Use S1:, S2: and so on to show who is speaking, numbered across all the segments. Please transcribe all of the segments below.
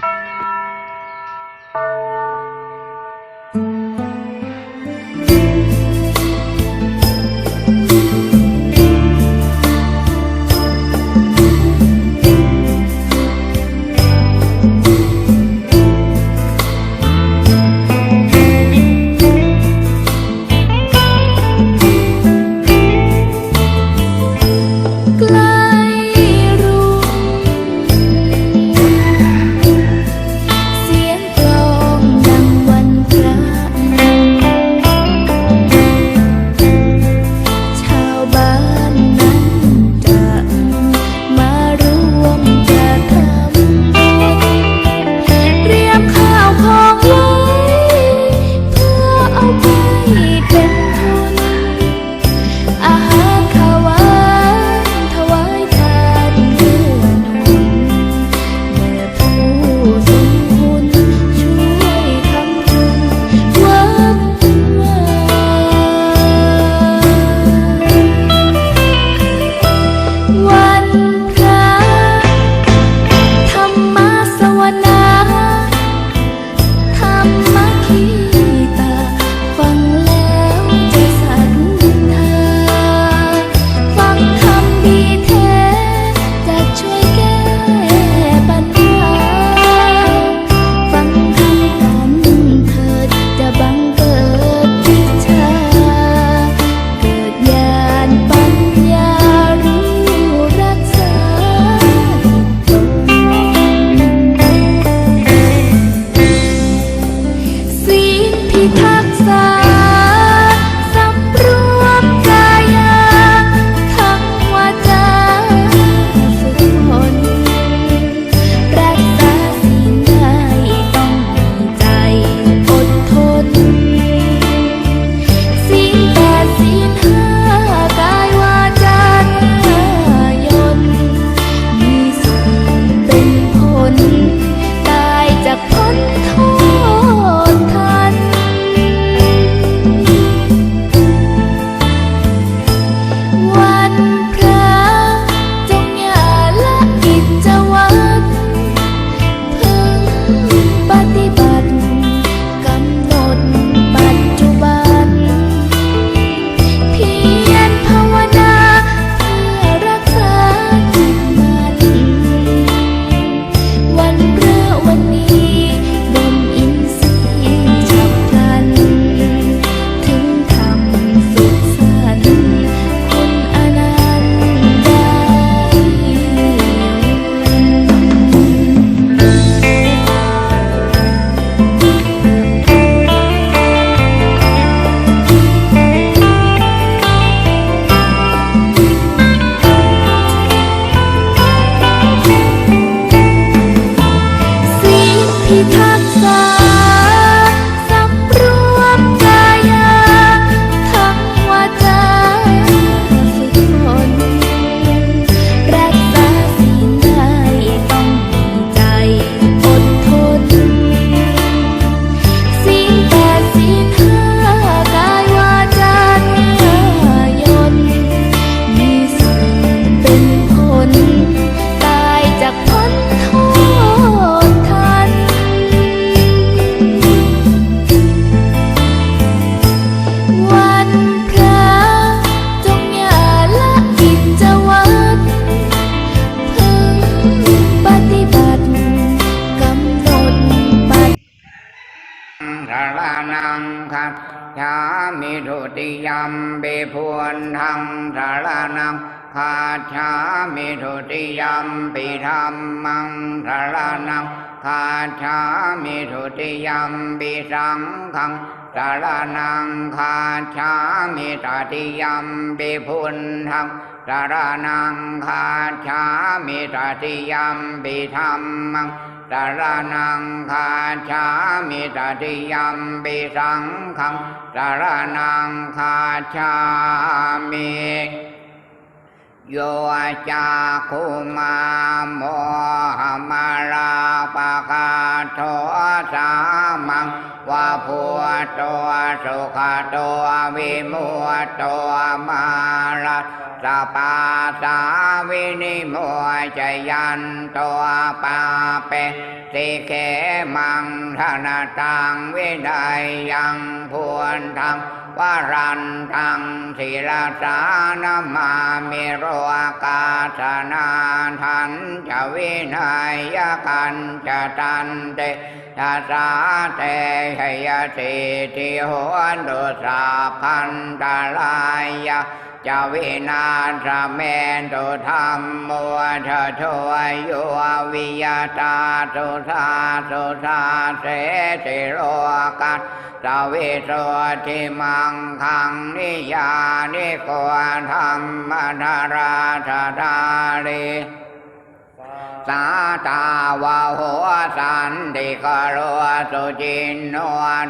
S1: Thank you. คาชามิทุติยมปิ
S2: ธรรมังสารนังคาชามิทุติยมปิสังขังสารนังคาชามิตติยมปิพุนธังสารนังคาชามิตติยมปิธรรมังสารนังคาชามิตติยมปิสังขังสารนังคาชามิ โยจาคุมาโมหมาราปะกาโทสามังวะพุทโตสุขโตวิมุตตมาราสปาสาวินิโมจยันตัวปาเปสิเขมังธนตังวินัยยังพวนธรรม วรันตังศิลสานมามิโรกาสนาทันจะวินัยกันจะตันเต ชาสาเตหยสิทิโหนดุสาพันตาลายะจะวินาศเมนตุธรรมมัวทะทวยโยวิยาตาสุสาสุสาเสติโลกัสสวิโสทิมังคังนิยานิโกธรรมธาราธาดาริ สาตาวะหัวสันติกโรสุจินโน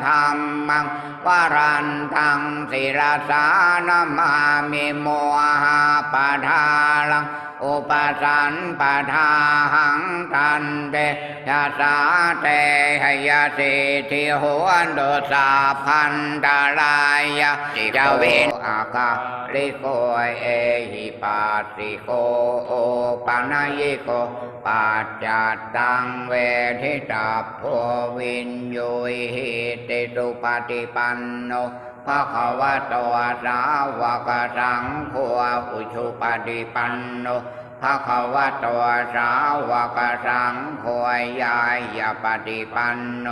S2: ธรรมังวรันตังศิรสานมามิโมหะปะทาลังอุปสันปะทาหังตันเตยะสาเตหยสิทิโหนดุสาพันตาลายะจะเวนากาลิโกเอหิปัสสิโกโอปานายโกปัจจัตตังเวทิตาโพวินโยหิติสุปฏิปันโนภะคะวะโตสาวกสังโฆอุชุปฏิปันโนภะคะวะโตสาวกสังโฆยายาปฏิปันโน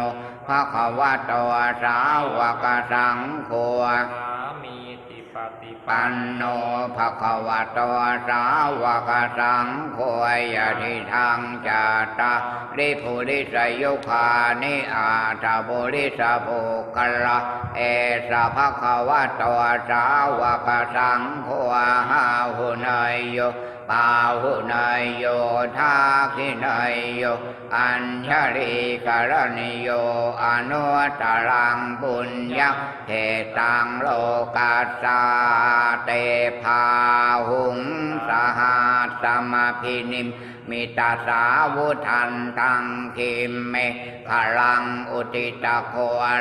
S2: ภะคะวะโตสาวกสังโฆ
S3: สามีติ ปัน
S2: โนภควโตสาวกสังโฆยะทิทังจัตตาริภูริสยุคานิอาตาบุริสภุกละเอสะภควโตสาวกสังโฆหาหุนายโย ปาหุนายโยทาคินายโยอัญชริกรณิโยอนุตรังบุญญาเทตังโลกัสสาเตภาหุงสหัสสมพินิม มิตาสาวุทันตังคิมเมพลังอุติตะโค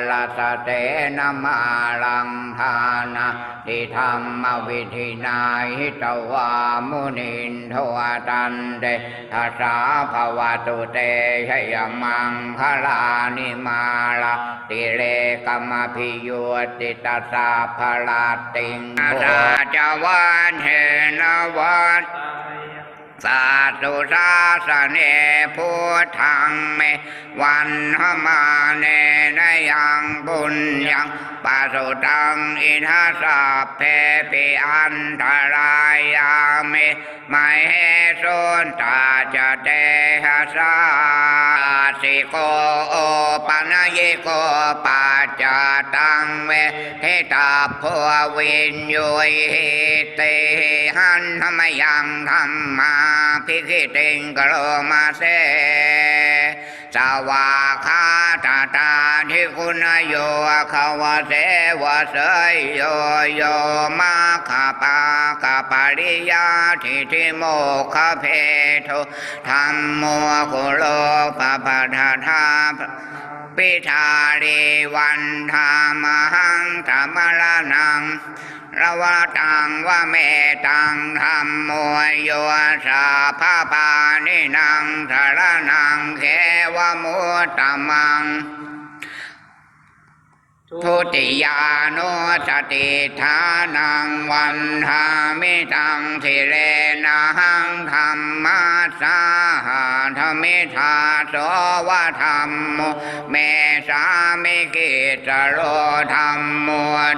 S2: ลาสเตนะมาลังทานาทิธรรมวิธินาหิตวามุนินทวตันเตทัสสาภวตุเตชยมังคลานิมาลาติเลกมพิโยติตัสสาภลาติงราจวันเหนวัน
S3: ตาย
S2: สาธุสาสเนพุทธังเมวันหมาเนนยังบุญยังปัสสุตังอิทัสสะเพปิอันตรายามิไม่เหสุนตาจะเตหะสาสิโกโอปัญญิโกปัจจตังเวเทตาพวินโยหิเตหันธรรมยังธรรมาพิคิติงกโลมาเสสวาคาตาตาทิคุณโยขาวเสวะเสยโยโยมาคาปากาปริยาทิทิโมคเพโทธรรมโมกุโลปปะทาทา ปิทารีวันธามหังธรรมรนังระวะตังวะเมตังธรรมโมโยสาภาปานินังสารนังเขวมุตตมัง ทุติยานุสติทานังวันทามิตังสิเรนะหังธรรมาสาหาธมิทาโสวะธรรมโมเมสามิกิจโรธรรมโม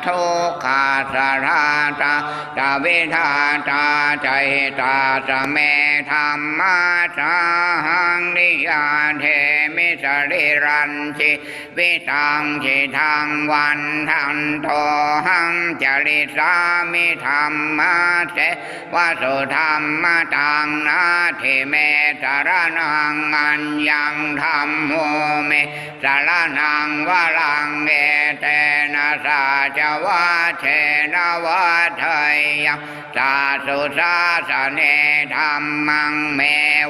S2: ทุกขาสราตาตาวิทาตาใจตาสเมธรรมาสาหังนิยาเทมิสริรันชิวิตังชิทังวันทันโตหังจริสามิธรรมาเสวสุธรรมตังนาทิเมตรนังอัญญังธรรมโมเมสารนังวรังเอเตนะสาจวะเชนะวะเทยังสาสุสาสเนธรรมังเม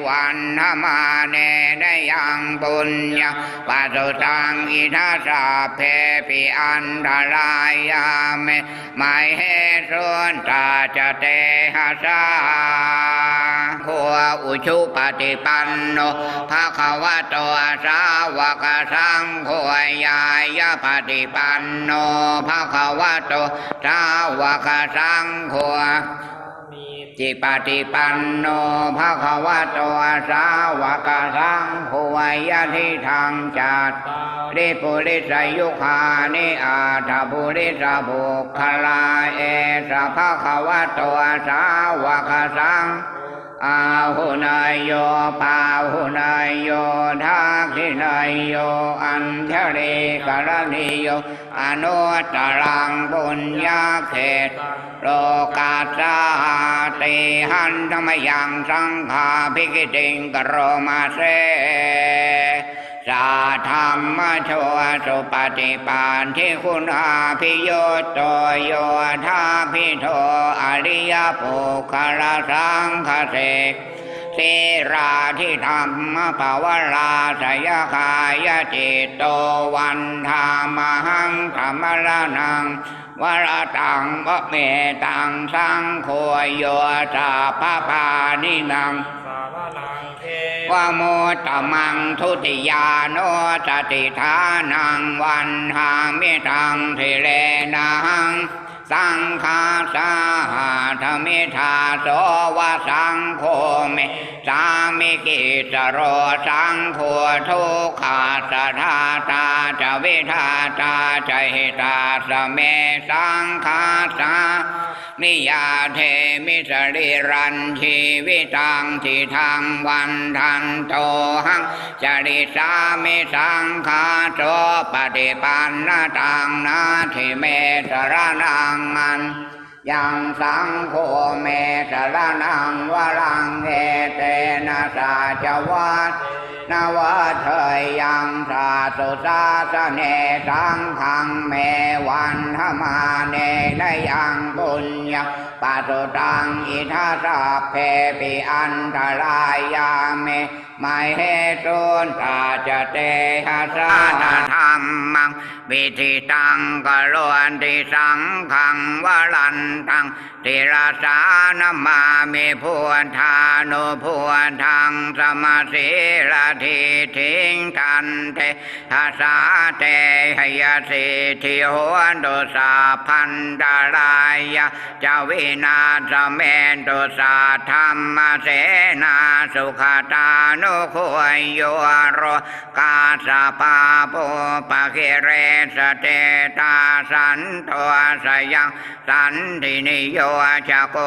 S2: วันธมาเนนยังปุญญาปัสสุตังอิทัสสะเพปิอันตรายาเมไมเหสุนตาจะเตหะสาขัวอุชุปฏิปันโนภะคะวะโตสาวกสังโฆยายาปฏิปันโนภะคะวะโตสาวกสังโฆ จิปฏิปันโนภะคะวะโตสาวกสังโฆยะทิทางจัต
S3: ตา
S2: ริปุริสยุคานิอาทาปุริสบุคลาเอสภะคะวะโตสาวกสัง อาหุนายโยปาหุนายโยทักขินายโย อัญชริกรณิโย อนุตตรังบุญญาเขต โลกาสาติหันธรรมยังสังฆาภิกิติงกรมาเส สาธรรมโชสุปฏิปานที่คุณอาพิโยโตโยธาพิโทอริยปุคลสังคเสกสีราที่ธรรมภาวราสยกายจิตโตวันธามหังธรรมรนังวรตังวะเมตังสังโฆโยสาพาพานินัง
S3: สาวนัง
S2: วโมตมังทุติยาโนสติทานังวันหามิตังเทเลนังสังฆาสาหาธมิทาโสวะสังโฆเมสามิกิจโรสังโฆทุกขาสทาตาจะวิทาตาจะหิตาสเมสังฆาสา นิยาเทมิสริรันชีวิตังทิทางวันทันโตหังจริสามิสังคาโตปฏิปันนาตังนาทิเมสรนังอันยังสังโฆเมสรนังวรังเอเตนะสาจวัต นวะเทยยังสาสุสาสเนสังขังเมวันธมาเนนยังปุญญาปัสุตังอิทัสสะเพปิอันตรายาเมไมเหตุนตาจะเตหะสานาธรรมังวิธิตังกโลวนติสังขังวรันตังติราสานมามิพวนทานุพวนทางสมาสีลทิทิงกันเททัสาเตหยสิทิโหนตุสาพันตรายะจาวินาสเมนตุสาธรรมเสนาสุขตานุคุยโยโรกาสปาปุปะกิเรสเตตาสันโทสยังสันตินิโยจะโก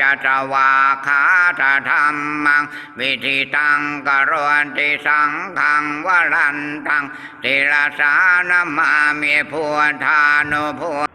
S2: จะสวาคาตธรรมัง วิธิตังกรวนติสังขังวรันตังติลสานมามิพุทธานุพุ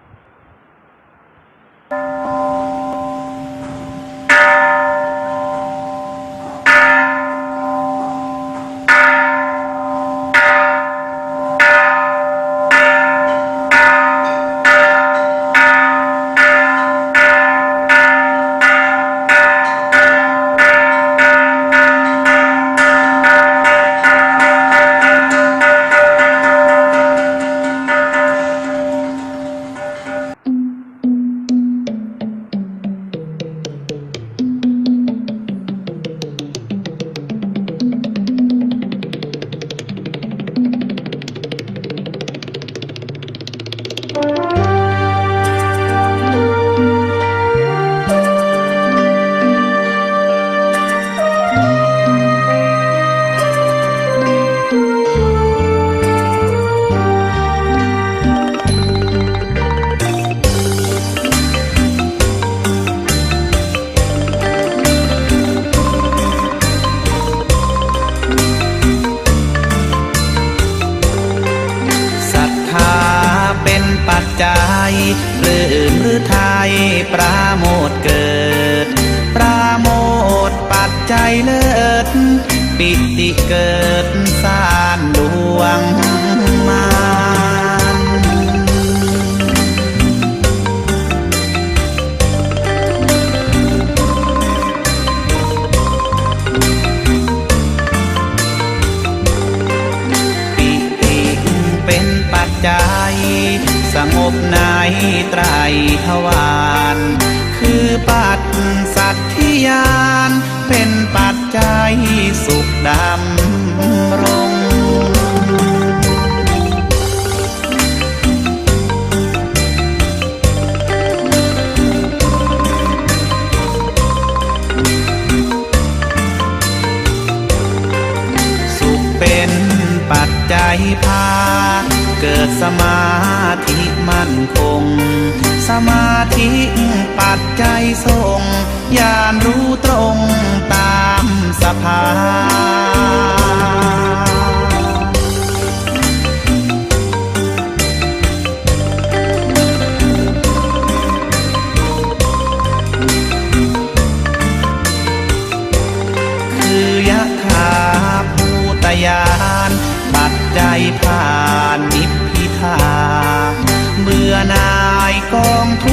S4: พา เกิดสมาธิมั่นคง สมาธิปัจจัยทรงยานรู้ตรงตามสภา ของทุ